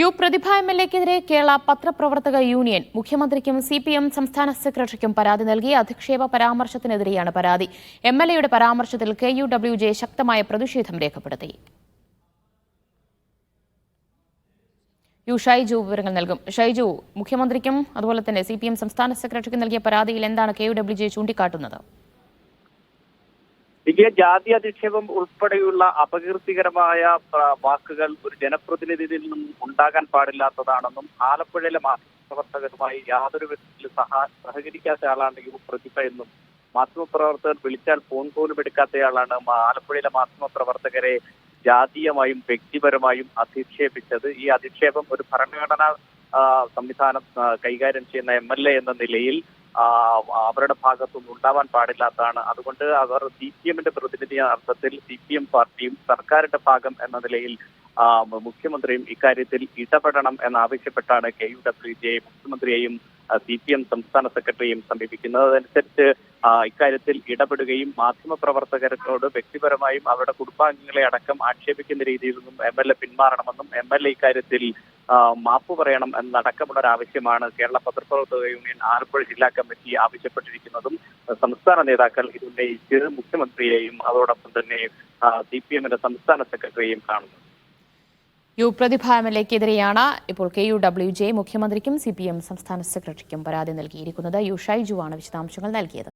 U പ്രതിഭ M L എക്കെതിരെ കേരള പത്രപ്രവർത്തക union മുഖ്യമന്ത്രിക്കും സി പി എം സംസ്ഥാന സെക്രട്ടറിക്കും പരാതി നൽകി. അധിക്ഷേപ പരാമർശത്തിനെതിരെയാണ് പരാതി. എം എൽ എയുടെ പരാമർശത്തിൽ കെ യു ഡബ്ല്യു ജെ ശക്തമായ പ്രതിഷേധം രേഖപ്പെടുത്തി. യു ഷൈജു വിവരങ്ങൾ നൽകും. ഷൈജു മുഖ്യമന്ത്രിക്കും അതുപോലെ തന്നെ സി പി എം സംസ്ഥാന സെക്രട്ടറിക്കും നൽകിയ പരാതിയിൽ എന്താണ് കെ യു ഡബ്ല്യു ജെ ചൂണ്ടിക്കാട്ടുന്നത്? എനിക്ക് ജാതി അധിക്ഷേപം ഉൾപ്പെടെയുള്ള അപകീർത്തികരമായ വാക്കുകൾ ഒരു ജനപ്രതിനിധിയിൽ നിന്നും ഉണ്ടാകാൻ പാടില്ലാത്തതാണെന്നും ആലപ്പുഴയിലെ മാധ്യമപ്രവർത്തകരുമായി യാതൊരു വിധത്തിലും സഹ സഹകരിക്കാത്ത ആളാണ് യു പ്രതിഭ എന്നും മാധ്യമപ്രവർത്തകർ വിളിച്ചാൽ ഫോൺ പോലും എടുക്കാത്തയാളാണ് ആലപ്പുഴയിലെ മാധ്യമപ്രവർത്തകരെ ജാതീയമായും വ്യക്തിപരമായും അധിക്ഷേപിച്ചത്. ഈ അധിക്ഷേപം ഒരു ഭരണഘടനാ സംവിധാനം കൈകാര്യം ചെയ്യുന്ന എം എൽ എ എന്ന നിലയിൽ അവരുടെ ഭാഗത്തുനിന്ന് ഉണ്ടാവാൻ പാടില്ലാത്തതാണ്. അതുകൊണ്ട് അവർ സി പി എമ്മിന്റെ പ്രതിനിധി അർത്ഥത്തിൽ സി പി എം പാർട്ടിയും സർക്കാരിന്റെ ഭാഗം എന്ന നിലയിൽ മുഖ്യമന്ത്രിയും ഇക്കാര്യത്തിൽ ഇടപെടണം എന്നാവശ്യപ്പെട്ടാണ് കെ യു ഡബ്ല്യു ജെ മുഖ്യമന്ത്രിയെയും സി പി എം സംസ്ഥാന സെക്രട്ടറിയും സമീപിക്കുന്നത്. അതനുസരിച്ച് ഇക്കാര്യത്തിൽ ഇടപെടുകയും മാധ്യമപ്രവർത്തകരോട് വ്യക്തിപരമായും അവരുടെ കുടുംബാംഗങ്ങളെ അടക്കം ആക്ഷേപിക്കുന്ന രീതിയിൽ നിന്നും എം എൽ എ പിന്മാറണമെന്നും എം എൽ എ ഇക്കാര്യത്തിൽ മാപ്പ് പറയണം എന്നടക്കമുള്ള ഒരു ആവശ്യമാണ് കേരള പത്രപ്രവർത്തക യൂണിയൻ ആലപ്പുഴ ജില്ലാ കമ്മിറ്റി ആവശ്യപ്പെട്ടിരിക്കുന്നതും സംസ്ഥാന നേതാക്കൾ ഇതുന്നയിച്ച് മുഖ്യമന്ത്രിയെയും അതോടൊപ്പം തന്നെ സി പി എമ്മിന്റെ സംസ്ഥാന സെക്രട്ടറിയെയും കാണുന്നു. യു പ്രതിഭ എം ഇപ്പോൾ കെ യു ഡബ്ല്യു ജെ മുഖ്യമന്ത്രിക്കും സി പി എം സംസ്ഥാന സെക്രട്ടറിക്കും പരാതി നൽകിയിരിക്കുന്നത്. യു ഷൈജു ആണ് വിശദാംശങ്ങൾ നൽകിയത്.